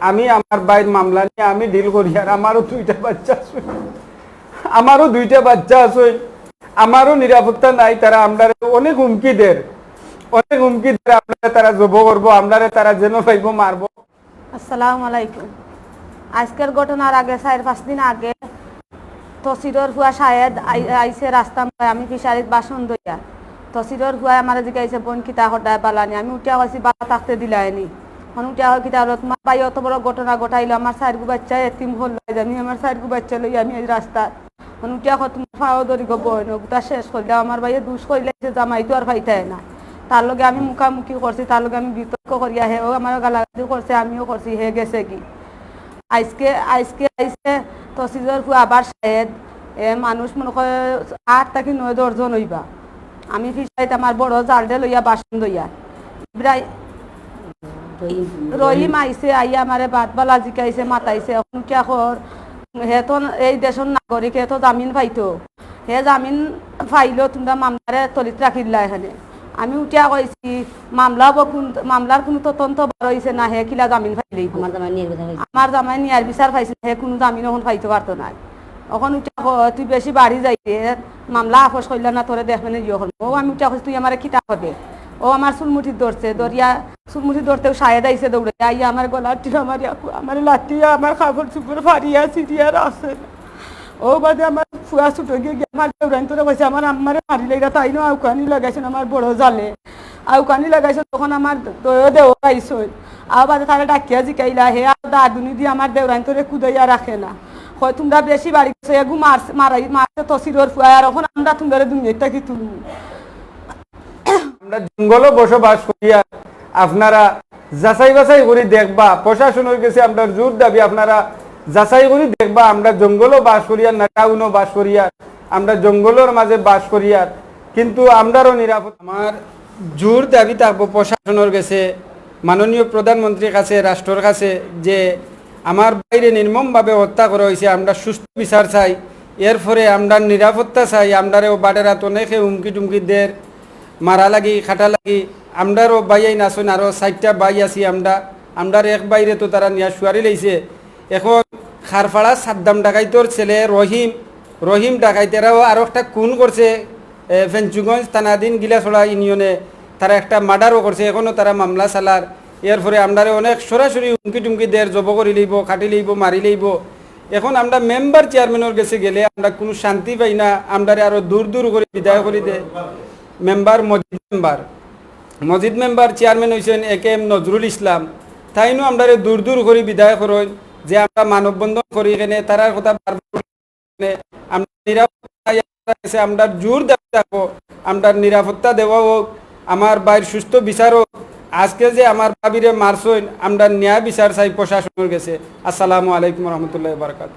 আমি আমার বাইর মামলা নিয়ে আমি ডিল করি আর আমারও দুইটা বাচ্চা আছে। আমারও দুইটা বাচ্চা আছে। আমারও নিরাপত্তা নাই, তারা আমরা অনেক হুমকি দের অনেক হুমকি দের আপনারা তারা জব করব আমরা তারা যেন পাইব, মারবো। আসসালামু আলাইকুম। আজকের ঘটনার আগে চার, পাঁচ দিন আগে তসিরর হুয়া শায়েদ আই- আইছে রাস্তা আমি ফিশারিত বাসন দইয়া তসিরর হুয়া আমার জিগাইছে বোন কিতা হটায় বালানি। আমি উঠিয়া কইছি বালা থাকতে দিলাইনি হয় কিতা হলো তোমার ভাই, অত বড় ঘটনা ঘটাইলো। আমার চারগু বাচ্চা এতিম হল। আমি আমার চারগু বাচ্চা লই আমি এখন উঠিয়া কত ফাও ধরি গো বইন। ওটা শেষ করলে আমার ভাইয়ে দুষ করলে জামাই তো আর ফাইতাই না। তার লগে আমি মুখামুখি করছি, তার লগে আমি বিতর্ক করিয়া হেও আমার গালাগালি করছে, আমিও করছি, হে গেছে কি? আজকে আজকে আইসে তসিজর আবার শায়েদ এ মানুষ মনে করে আট থাকি নয় দশজন হইবা। আমি ফিসাইতে আমার বড় জালডে লইয়া বাসন লইয়া ইব্রাহিম রহিম আইসে আইয়া আমারে বাদ বালা জিকাইছে মাতাইছে। এখন কিয়া কর হে তো এই দেশের নাগরিক হে তো জামিন পাইতো। হে জামিন পাইলো তোমরা মামলারে তলিত রাখিলা এখানে। আমি উঠিয়া কইছি মামলা মামলার কোনো তদন্ত বার হইছে না হে কিলা জামিন পাইলেই আমার জামাই আমার নিয়ার বিচার পাইছে হে কোনো জামিন এখন পাইতে পারতো না এখন উঠা ক- তুই বেশি বাড়ি যাইতে মামলা আপোষ করলে না তোরে দেখবে না ইয়ে করব ও আমি উঠা কইছি, তুই আমার কিতা হবে ও আমার চুলমুঠি ধরছে দরিয়া চুলমুঠি ধরতে শায়েদ আইছে দৌড়ে আইয়া আমার গলার টিপ আমার আমার লাঠিয়া, আমার কাপড় চুপড় ফারিয়া সিরিয়ার আছে ও বাদে আমার ফুয়া ছুটো গিয়ে আমার দেউরান তোরা কইছে, আমার আম্মারে মারি লেগা তাই নো, আউকানি লাগাইছেন আমার বড় জালে। আউকানি লাগাইছে তখন আমার দয় দেও আইসই আর বাদে তারা ডাকিয়া জিকাইলা, হে আর দাদুনি দিয়ে আমার দেউরান তোরে কুদাইয়া রাখে না। হয় তোমরা বেশি বাড়ি গেছে, এগু মার মারাই, মারছে তসিরর ফুয়া আর এখন আমরা তোমরা দুনিয়াটা কি তুলবো আমরা জঙ্গলও বসবাস করিয়া আপনারা যাচাই বাছাই করে দেখবা প্রশাসনের কাছে আমরা জোর দাবি, আপনারা যাচাই করে দেখবা, আমরা জঙ্গলও বাস করিয়া না টাউনও বাস করিয়া আমরা জঙ্গলের মাঝে বাস করিয়া কিন্তু আমরারও নিরাপদ। আমার জোর দাবি থাকব প্রশাসনের কাছে, মাননীয় প্রধানমন্ত্রীর কাছে, রাষ্ট্রের কাছে, যে আমার বাইরে নির্মমভাবে হত্যা করা হয়েছে, আমরা সুস্থ বিচার চাই এর ফলে আমরা নিরাপত্তা চাই আমরাও বাটেরাত অনেকে হুমকি টুমকি দের মারা লাগি, খাটা লাগি। আমরারও বাইয়াই নাচন আরও চারটা বাই আছি আমরা আমরার এক বাইরে তো তারা নিয়া শুয়ারি লাইছে এখন খারফাড়া সাদ্দাম ডাকাইতর ছেলে রহিম রহিম ডাকাইতেরাও আরও একটা খুন করছে ফেঞ্চুগঞ্জ থানাধীন গিলাছড়া ইউনিয়নে তারা একটা মার্ডারও করছে এখনও তারা মামলা চালার এর ফলে আমরারে অনেক সরাসরি হুমকি টুমকি দের জব করি লইব খাটি লইব মারি লইব। এখন আমরা মেম্বার চেয়ারম্যানের কাছে গেলে আমরা কোনো শান্তি পাই না। আমরারে আরও দূর দূর করে বিদায় করি দে। মেম্বার মসজিদ মেম্বার। মসজিদ মেম্বার চেয়ারম্যান হয়েছেন এ কে এম নজরুল ইসলাম। তাইনো আমরা দূর দূর করে বিদায় করই যে আমরা মানববন্ধন করি এখানে তারার কথা আমরা নিরাপত্তা আমরা জোর দাবি থাকব, আমরা নিরাপত্তা দেওয়া হোক, আমার বাইর সুস্থ বিচার হোক। আজকে যে আমার ভাবিরে মারছইন আমরা ন্যায় বিচার চাই প্রশাসনের গেছে আসসালামু আলাইকুম রহমতুল্লাহ বারকাত